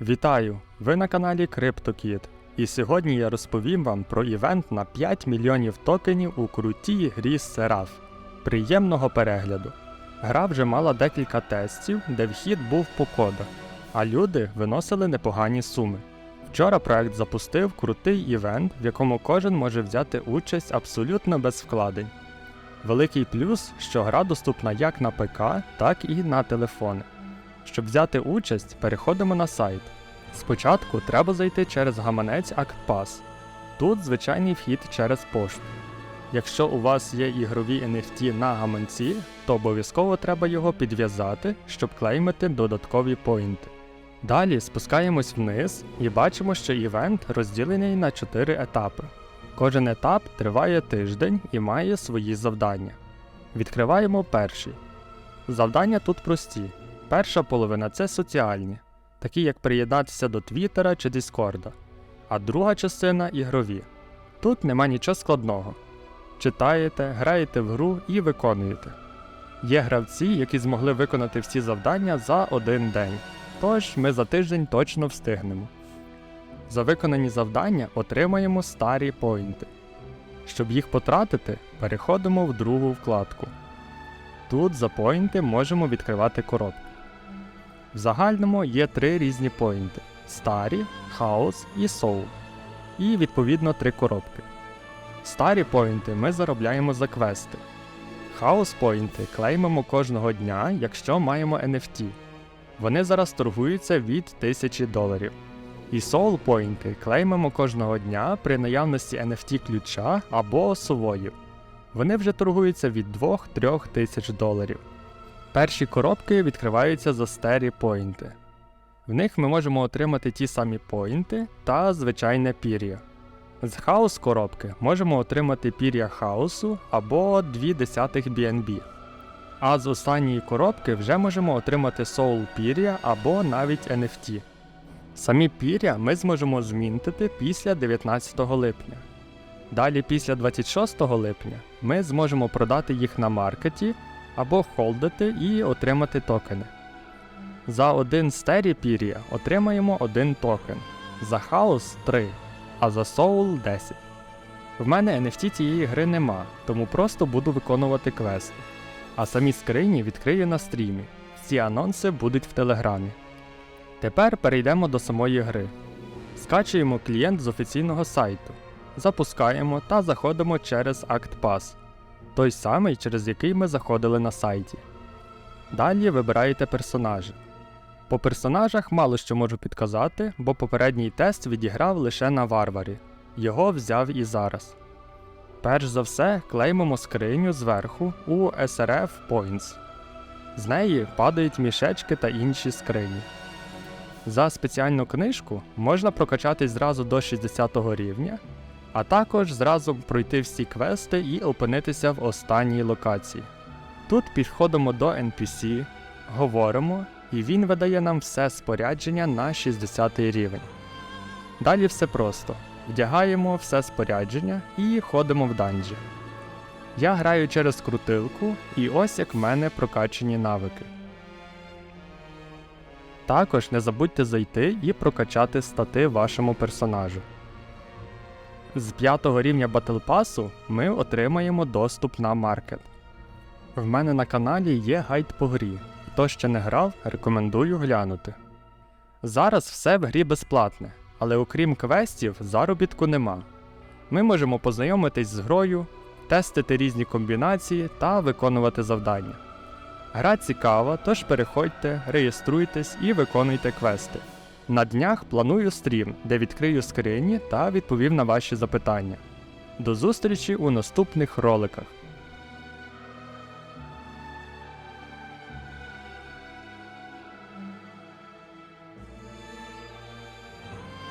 Вітаю! Ви на каналі CryptoKid. І сьогодні я розповім вам про івент на 5 мільйонів токенів у крутій грі Seraph. Приємного перегляду. Гра вже мала декілька тестів, де вхід був по кодах, а люди виносили непогані суми. Вчора проект запустив крутий івент, в якому кожен може взяти участь абсолютно без вкладень. Великий плюс, що гра доступна як на ПК, так і на телефони. Щоб взяти участь, переходимо на сайт. Спочатку треба зайти через гаманець ActPass. Тут звичайний вхід через пошту. Якщо у вас є ігрові NFT на гаманці, то обов'язково треба його підв'язати, щоб клеймити додаткові поінти. Далі спускаємось вниз і бачимо, що івент розділений на 4 етапи. Кожен етап триває тиждень і має свої завдання. Відкриваємо перший. Завдання тут прості. Перша половина це соціальні, такі як приєднатися до Твіттера чи Діскорда, а друга частина ігрові. Тут нема нічого складного. Читаєте, граєте в гру і виконуєте. Є гравці, які змогли виконати всі завдання за один день, тож ми за тиждень точно встигнемо. За виконані завдання отримаємо старі поінти. Щоб їх потратити, переходимо в другу вкладку. Тут за поінти можемо відкривати коробки. В загальному є три різні поінти: старі, хаос і соул. І відповідно три коробки. Старі поінти ми заробляємо за квести. Хаос поінти клеймимо кожного дня, якщо маємо NFT. Вони зараз торгуються від 1000 доларів. І soul поінти клеймимо кожного дня при наявності NFT ключа або сувоїв. Вони вже торгуються від 2-3 тисяч доларів. Перші коробки відкриваються за стері поінти. В них ми можемо отримати ті самі поінти та звичайне пір'я. З хаос коробки можемо отримати пір'я хаосу або 2 десятих BNB. А з останньої коробки вже можемо отримати Soul пір'я або навіть NFT. Самі пір'я ми зможемо змінтити після 19 липня. Далі після 26 липня ми зможемо продати їх на маркеті або холдити і отримати токени. За один стері пір'я отримаємо один токен, за хаос 3, а за соул 10. В мене NFT цієї гри нема, тому просто буду виконувати квести. А самі скрині відкрию на стрімі. Всі анонси будуть в телеграмі. Тепер перейдемо до самої гри. Скачуємо клієнт з офіційного сайту, запускаємо та заходимо через ActPass той самий, через який ми заходили на сайті. Далі вибираєте персонажі. По персонажах мало що можу підказати, бо попередній тест відіграв лише на варварі. Його взяв і зараз. Перш за все, клеймимо скриню зверху у SRF Points. З неї падають мішечки та інші скрині. За спеціальну книжку можна прокачатись зразу до 60 рівня, а також зразу пройти всі квести і опинитися в останній локації. Тут підходимо до NPC, говоримо, і він видає нам все спорядження на 60 рівень. Далі все просто. Вдягаємо все спорядження і ходимо в данжі. Я граю через крутилку, і ось як в мене прокачані навики. Також не забудьте зайти і прокачати стати вашому персонажу. З 5 рівня Battle Pass ми отримаємо доступ на маркет. В мене на каналі є гайд по грі. Хто ще не грав, рекомендую глянути. Зараз все в грі безплатне, але окрім квестів, заробітку нема. Ми можемо познайомитись з грою, тестити різні комбінації та виконувати завдання. Гра цікава, тож переходьте, реєструйтесь і виконуйте квести. На днях планую стрім, де відкрию скрині та відповім на ваші запитання. До зустрічі у наступних роликах.